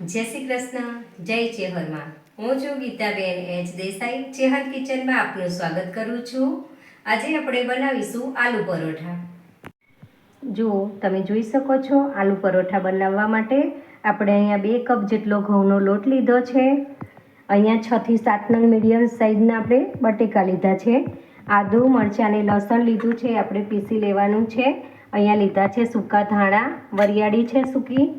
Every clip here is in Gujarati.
જય શ્રી કૃષ્ણ, જય ચેહરમાં હું છું ગીતાબેન એચ દેસાઈ ચેહર કિચનમાં આપનું સ્વાગત કરું છું. આજે આપણે બનાવીશું આલુ પરોઠા. જુઓ, તમે જોઈ શકો છો, આલુ પરોઠા બનાવવા માટે આપણે અહીંયા બે કપ જેટલો ઘઉંનો લોટ લીધો છે. અહીંયા છ થી સાત નંગ મીડિયમ સાઇઝના આપણે બટેકા લીધા છે. આદુ, મરચાં અને લસણ લીધું છે, આપણે પીસી લેવાનું છે. અહીંયા લીધા છે સૂકા ધાણા, વરિયાળી છે સૂકી.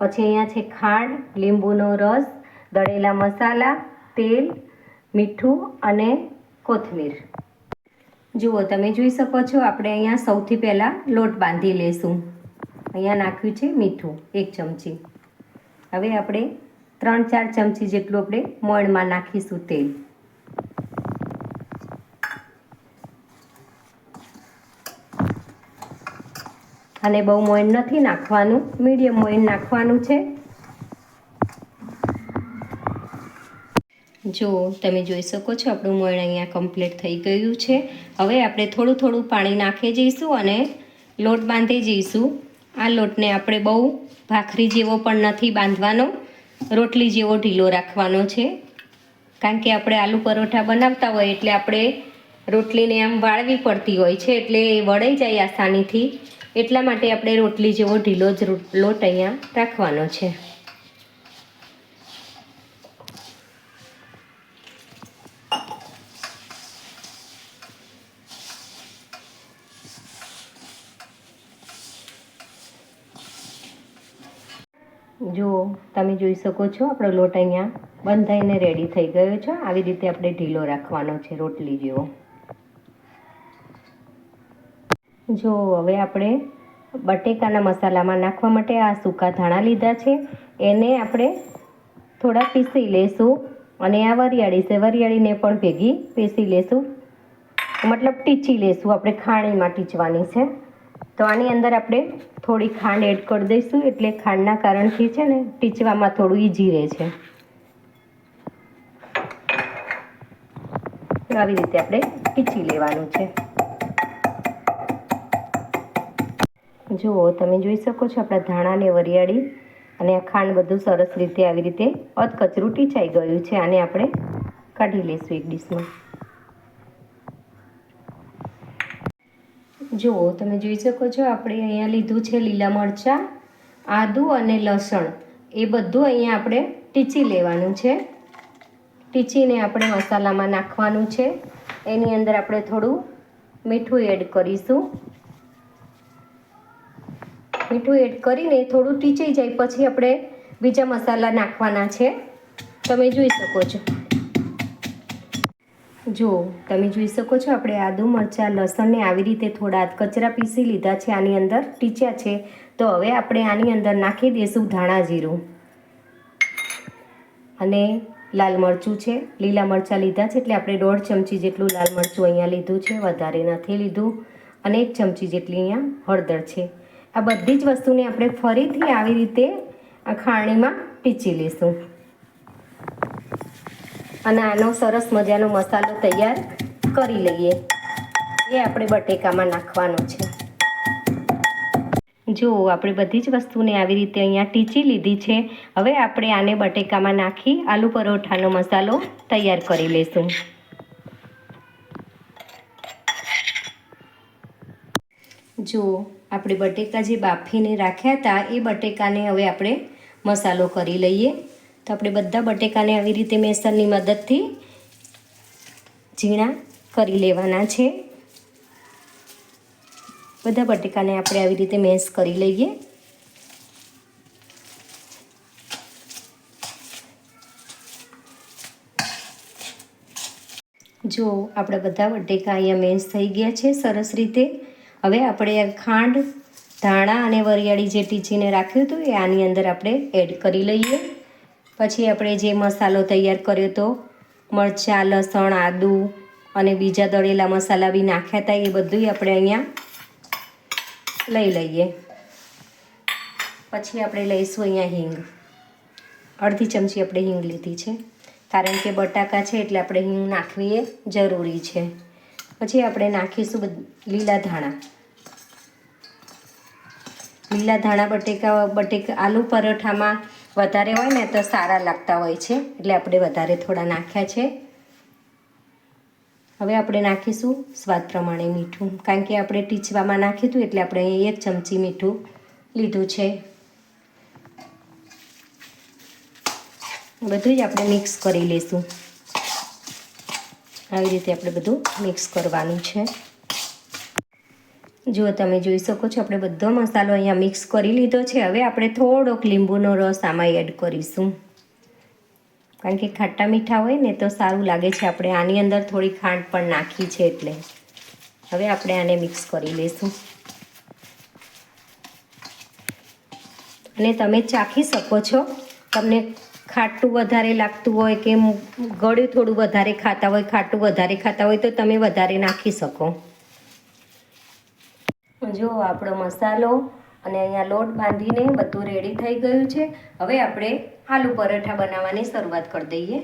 પછી અહીંયા છે ખાંડ, લીંબુનો રસ, દળેલા મસાલા, તેલ, મીઠું અને કોથમીર. જુઓ, તમે જોઈ શકો છો, આપણે અહીંયા સૌથી પહેલાં લોટ બાંધી લેશું. અહીંયા નાખ્યું છે મીઠું, એક ચમચી. હવે આપણે ત્રણ ચાર ચમચી જેટલું આપણે મોણમાં નાખીશું તેલ. અને બહુ મોઈન નથી નાખવાનું, મીડિયમ મોઈન નાખવાનું છે. જો, તમે જોઈ શકો છો, આપણું મોઈન અહીંયા કમ્પ્લીટ થઈ ગયું છે. હવે આપણે થોડું થોડું પાણી નાખી જઈશું અને લોટ બાંધી જઈશું. આ લોટને આપણે બહુ ભાખરી જેવો પણ નથી બાંધવાનો, રોટલી જેવો ઢીલો રાખવાનો છે. કારણ કે આપણે આલુ પરોઠા બનાવતા હોય એટલે આપણે રોટલીને આમ વાળવી પડતી હોય છે, એટલે એ વળાઈ જાય આસાનીથી. એટલા માટે આપણે રોટલી જેવો ઢીલો જ લોટ અહીંયા રાખવાનો છે. જુઓ તમે જોઈ શકો છો, આપણો લોટ અહીંયા બંધાઈને રેડી થઈ ગયો છે. આવી રીતે આપણે ઢીલો રાખવાનો છે રોટલી જેવો. જો હવે આપણે બટેકાના મસાલામાં નાખવા માટે આ સૂકા ધાણા લીધા છે, એને આપણે થોડા પીસી લેશું અને આ વરિયાળી છે, વરિયાળીને પણ ભેગી પીસી લેશું. મતલબ ટીચી લેશું, આપણે ખાણીમાં ટીચવાની છે. તો આની અંદર આપણે થોડી ખાંડ એડ કરી દઈશું, એટલે ખાંડના કારણથી છે ને ટીચવામાં થોડું ઈજી રહે છે. આવી રીતે આપણે ટીચી લેવાનું છે. જુઓ, તમે જોઈ શકો છો આપણા ધાણાને વરિયાળી અને આ ખાંડ બધું સરસ રીતે આવી રીતે અધકચરું ટીચાઈ ગયું છે. આને આપણે કાઢી લઈશું એક ડીશમાં. જુઓ, તમે જોઈ શકો છો આપણે અહીંયા લીધું છે લીલા મરચાં, આદું અને લસણ. એ બધું અહીંયા આપણે ટીચી લેવાનું છે. ટીચીને આપણે મસાલામાં નાખવાનું છે. એની અંદર આપણે થોડું મીઠું એડ કરીશું. મીઠું એડ કરીને થોડું ટીચાઈ જાય, પછી આપણે બીજા મસાલા નાખવાના છે. તમે જોઈ શકો છો. જો, તમે જોઈ શકો છો, આપણે આદુ મરચાં, લસણને આવી રીતે થોડા કચરા પીસી લીધા છે, આની અંદર ટીચ્યા છે. તો હવે આપણે આની અંદર નાખી દઈશું ધાણા જીરું. અને લાલ મરચું છે. લીલા મરચાં લીધા છે, એટલે આપણે દોઢ ચમચી જેટલું લાલ મરચું અહીંયા લીધું છે, વધારે નથી લીધું. અને એક ચમચી જેટલી અહીંયા હળદર છે. આ બધી જ વસ્તુને આપણે ફરીથી આવી રીતે આ ખાણીમાં ટીચી લઈશું. અને આનો સરસ મજાનો મસાલો તૈયાર કરી લઈએ. એ આપણે બટેકામાં નાખવાનો છે. જો આપણે બધી જ વસ્તુને આવી રીતે અહીંયા ટીચી લીધી છે, હવે આપણે આને બટેકામાં નાખી આલુ પરોઠાનો મસાલો તૈયાર કરી લઈશું. જો આપણે બટેકા જે બાફીને રાખ્યા હતા, એ બટેકાને હવે આપણે મસાલો કરી લઈએ. તો આપણે બધા બટેકાને આવી રીતે મેસરની મદદથી ઝીણા કરી લેવાના છે. બધા બટેકાને આપણે આવી રીતે મેસ કરી લઈએ. જો આપણા બધા બટેકા અહીંયા મેસ થઈ ગયા છે સરસ રીતે. હવે આપણે ખાંડ, ધાણા અને વરિયાળી જે ટીચીને રાખ્યું હતું એ આની અંદર આપણે એડ કરી લઈએ. પછી આપણે જે મસાલો તૈયાર કર્યો હતો મરચાં, લસણ, આદુ અને બીજા દળેલા મસાલા બી નાખ્યા હતા, એ બધું આપણે અહીંયા લઈ લઈએ. પછી આપણે લઈશું અહીંયા હિંગ. અડધી ચમચી આપણે હિંગ લીધી છે. કારણ કે બટાકા છે એટલે આપણે હિંગ નાખવી જરૂરી છે. પછી આપણે નાખીશું લીલા ધાણા. લીલા ધાણા બટેકા બટેકા, આલુ પરોઠામાં વધારે હોય ને તો સારા લાગતા હોય છે. એટલે આપણે વધારે થોડા નાખ્યા છે. હવે આપણે નાખીશું સ્વાદ પ્રમાણે મીઠું. કારણ કે આપણે ટીચવામાં નાખ્યું હતું એટલે આપણે એક ચમચી મીઠું લીધું છે. બધું જ આપણે મિક્સ કરી લઈશું આવી રીતે આપણે બધું મિક્સ કરવાનું છે. જો તમે જોઈ શકો છો, આપણે બધો મસાલો અહીંયા મિક્સ કરી લીધો છે. હવે આપણે થોડોક લીંબુનો રસ આમાં એડ કરીશું. કારણ કે ખાટા મીઠા હોય ને તો સારું લાગે છે. આપણે આની અંદર થોડી ખાંડ પણ નાખી છે એટલે. હવે આપણે આને મિક્સ કરી લઈશું. અને તમે ચાખી શકો છો. તમને ખાટું વધારે લાગતું હોય કે ગળ્યું થોડું વધારે ખાતા હોય, ખાટું વધારે ખાતા હોય તો તમે વધારે નાખી શકો. જો આપણો મસાલો અને અહીંયા લોટ બાંધીને બધું રેડી થઈ ગયું છે. હવે આપણે આલુ પરાઠા બનાવવાની શરૂઆત કરી દઈએ.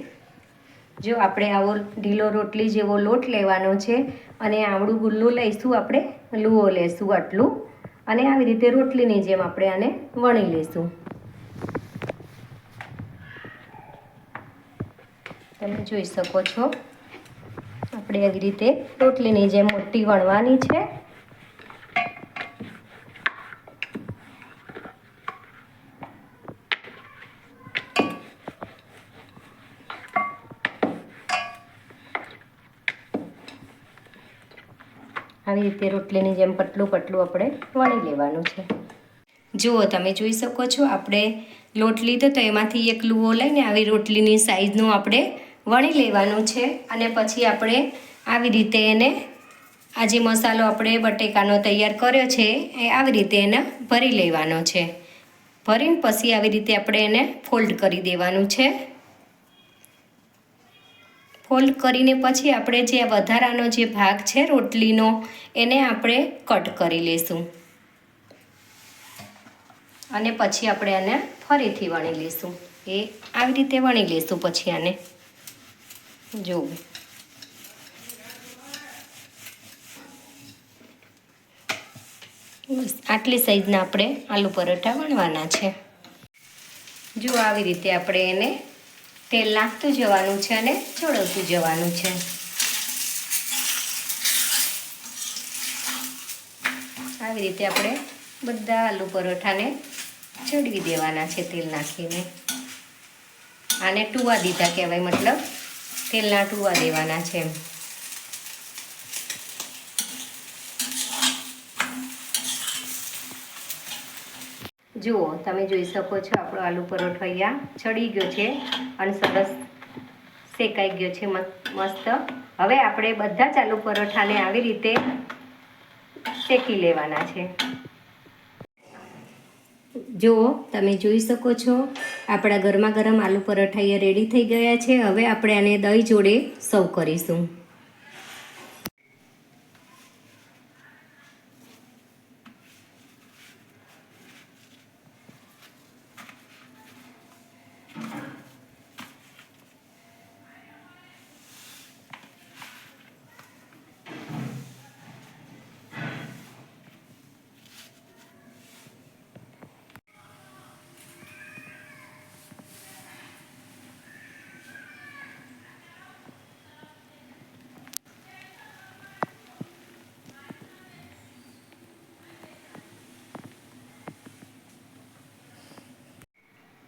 જો આપણે આવો ઢીલો રોટલી જેવો લોટ લેવાનો છે અને આવડું ગુલ્લું લઈશું આપણે, લુઓ લેશું આટલું અને આવી રીતે રોટલીની જેમ આપણે આને વણી લઈશું તમે જોઈ શકો છો. આપણે આવી રીતે રોટલીની જેમ મોટી વણવાની છે. આવી રીતે રોટલીની જેમ પતલું પતલું આપણે વણી લેવાનું છે. જુઓ, તમે જોઈ શકો છો, આપણે લોટ લીધો તો એમાંથી એક લુઓ લઈને આવી રોટલીની સાઈઝનું આપણે વણી લેવાનું છે અને પછી આપણે આવી રીતે એને આ જે મસાલો આપણે બટેકાનો તૈયાર કર્યો છે, એ આવી રીતે એને ભરી લેવાનો છે. ભરીને પછી આવી રીતે આપણે એને ફોલ્ડ કરી દેવાનું છે. ફોલ્ડ કરીને પછી આપણે જે વધારાનો જે ભાગ છે, રોટલીનો, એને આપણે કટ કરી લઈશું અને પછી આપણે આને ફરીથી વણી લઈશું એ આવી રીતે વણી લઈશું પછી આને. જોવું બસ, આટલી સાઈઝના આપણે આલુ પરોઠા વણવાના છે. જો આવી રીતે આપણે એને તેલ નાખતું જવાનું છે અને ચોળવતું જવાનું છે. આવી રીતે આપણે બધા આલુ પરોઠાને ચડવી દેવાના છે તેલ નાખીને. આને ટુવા દીધા કહેવાય, મતલબ તેલના ટુવા દેવાના છે જુઓ, તમે જોઈ શકો છો આપણો આલુ પરોઠો અહીંયા ચડી ગયો છે અને સરસ શેકાઈ ગયો છે મસ્ત. હવે આપણે બધા જ આલુ પરોઠાને આવી રીતે શેકી લેવાના છે. જુઓ, તમે જોઈ શકો છો, આપણા ગરમા ગરમ આલુ પરોઠા રેડી થઈ ગયા છે. હવે આપણે આને દહીં જોડે સર્વ કરીશું.